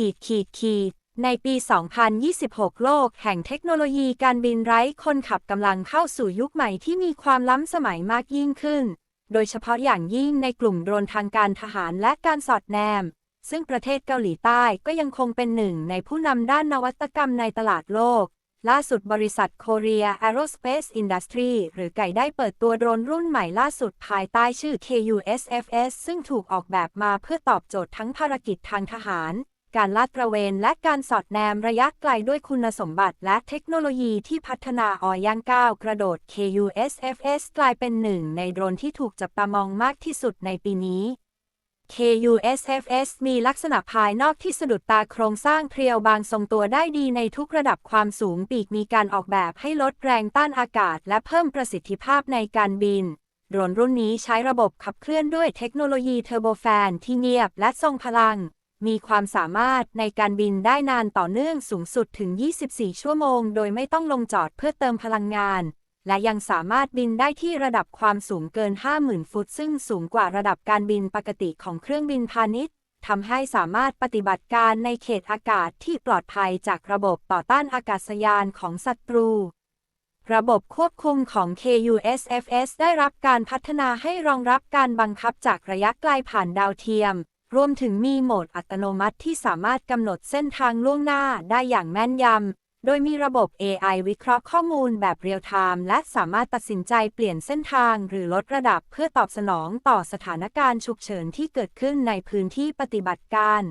ขีดขีดขีดในปี 2026 โลกแห่งเทคโนโลยีการบินไร้คนขับกำลังเข้าสู่ยุคใหม่ที่มีความล้ำสมัยมากยิ่งขึ้น โดยเฉพาะอย่างยิ่งในกลุ่มโดรนทางการทหารและการสอดแนม ซึ่งประเทศเกาหลีใต้ก็ยังคงเป็นหนึ่งในผู้นำด้านนวัตกรรมในตลาดโลก ล่าสุดบริษัท Korea Aerospace Industry หรือไก่ได้เปิดตัวโดรนรุ่นใหม่ล่าสุดภายใต้ชื่อ KUSFS ซึ่งถูกออกแบบมาเพื่อตอบโจทย์ทั้งภารกิจทางทหาร การลาดตระเวน และการสอดแนมระยะไกลด้วยคุณสมบัติและเทคโนโลยีที่พัฒนาออย่างก้าวกระโดด KUSFS กลายเป็นหนึ่งในโดรนที่ถูกจับตามองมากที่สุดในปีนี้ KUSFS มีลักษณะภายนอกที่สะดุดตาโครงสร้างเพรียวบางทรงตัวได้ดีในทุกระดับความสูงปีกมีการออกแบบให้ลดแรงต้านอากาศ และเพิ่มประสิทธิภาพในการบิน โดรนรุ่นนี้ใช้ระบบขับเคลื่อนด้วยเทคโนโลยีเทอร์โบแฟนที่เงียบและทรงพลัง มีความสามารถในการบินได้นานต่อเนื่องสูงสุดถึง 24 ชั่วโมง โดยไม่ต้องลงจอดเพื่อเติมพลังงาน และยังสามารถบินได้ที่ระดับความสูงเกิน 50,000 ฟุต ซึ่งสูงกว่าระดับการบินปกติของเครื่องบินพาณิชย์ทำให้สามารถปฏิบัติการในเขตอากาศที่ปลอดภัยจากระบบต่อต้านอากาศยานของศัตรู ระบบควบคุมของ KUSFS ได้รับการพัฒนาให้รองรับการบังคับจากระยะไกลผ่านดาวเทียม รวมถึงมีโหมดอัตโนมัติที่สามารถกำหนดเส้นทางล่วงหน้าได้อย่างแม่นยำ โดยมีระบบ AI วิเคราะห์ข้อมูลแบบเรียลไทม์และสามารถตัดสินใจเปลี่ยนเส้นทางหรือลดระดับเพื่อตอบสนองต่อสถานการณ์ฉุกเฉินที่เกิดขึ้นในพื้นที่ปฏิบัติการ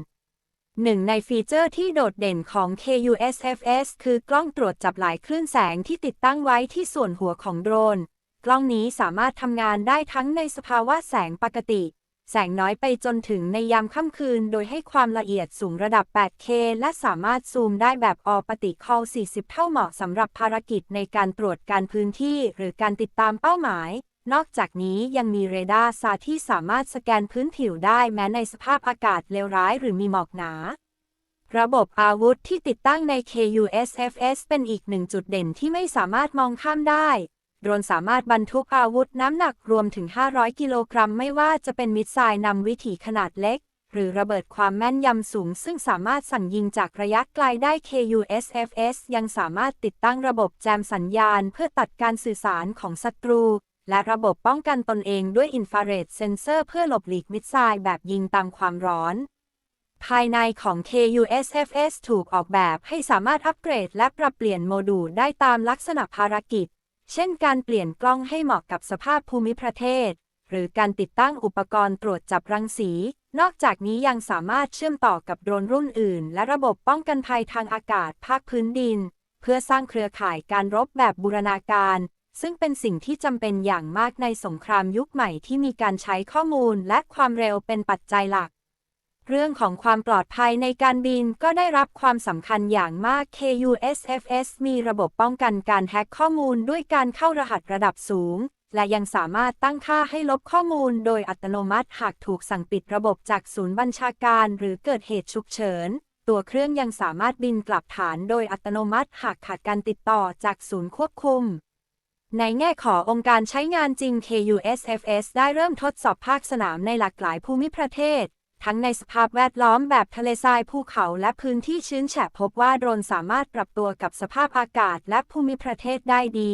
หนึ่งในฟีเจอร์ที่โดดเด่นของ KUSFS คือกล้องตรวจจับหลายคลื่นแสงที่ติดตั้งไว้ที่ส่วนหัวของโดรน กล้องนี้สามารถทำงานได้ทั้งในสภาวะแสงปกติ แสงน้อยไปจนถึงในยามค่ำคืน โดยให้ความละเอียดสูงระดับ 8K และสามารถซูมได้แบบออปติคอล 40 เท่าเหมาะสำหรับภารกิจในการตรวจการพื้นที่ หรือการติดตามเป้าหมาย นอกจากนี้ยังมีเรดาร์ซาที่สามารถสแกนพื้นผิวได้แม้ในสภาพอากาศเลวร้ายหรือมีหมอกหนาระบบอาวุธที่ติดตั้งใน KUSFS เป็นอีกหนึ่งจุดเด่นที่ไม่สามารถมองข้ามได้ โดรนสามารถบรรทุกอาวุธน้ำหนักรวมถึง 500 กิโลกรัม ไม่ว่าจะเป็นมิสไซล์นำวิถีขนาดเล็ก หรือระเบิดความแม่นยำสูง ซึ่งสามารถสั่งยิงจากระยะไกลได้ KUSFS ยังสามารถติดตั้งระบบแจมสัญญาณ เพื่อตัดการสื่อสารของศัตรู และระบบป้องกันตนเองด้วยอินฟราเรดเซนเซอร์เพื่อหลบหลีกมิสไซล์แบบยิงตามความร้อนภายในของ KUSFS ถูกออกแบบให้สามารถอัปเกรดและปรับเปลี่ยนโมดูลได้ตามลักษณะภารกิจ เช่นการเปลี่ยนกล้องให้เหมาะกับสภาพภูมิประเทศ หรือการติดตั้งอุปกรณ์ตรวจจับรังสี นอกจากนี้ยังสามารถเชื่อมต่อกับโดรนรุ่นอื่น และระบบป้องกันภัยทางอากาศภาคพื้นดิน เพื่อสร้างเครือข่ายการรบแบบบูรณาการ ซึ่งเป็นสิ่งที่จำเป็นอย่างมากในสงครามยุคใหม่ที่มีการใช้ข้อมูลและความเร็วเป็นปัจจัยหลัก เรื่องของความปลอดภัยในการบินก็ได้รับความสำคัญอย่างมาก KUSFS มีระบบป้องกันการแฮ็กข้อมูลด้วยการเข้ารหัสระดับสูง และยังสามารถตั้งค่าให้ลบข้อมูลโดยอัตโนมัติหากถูกสั่งปิดระบบจากศูนย์บัญชาการหรือเกิดเหตุฉุกเฉิน ตัวเครื่องยังสามารถบินกลับฐานโดยอัตโนมัติหากขาดการติดต่อจากศูนย์ควบคุมในแง่ขององค์การใช้งานจริง KUSFS ได้เริ่มทดสอบภาคสนามในหลากหลายภูมิประเทศ ทั้งในสภาพแวดล้อมแบบทะเลทรายภูเขาและพื้นที่ชื้นแฉะพบว่าโดรนสามารถปรับตัวกับสภาพอากาศและภูมิประเทศได้ดี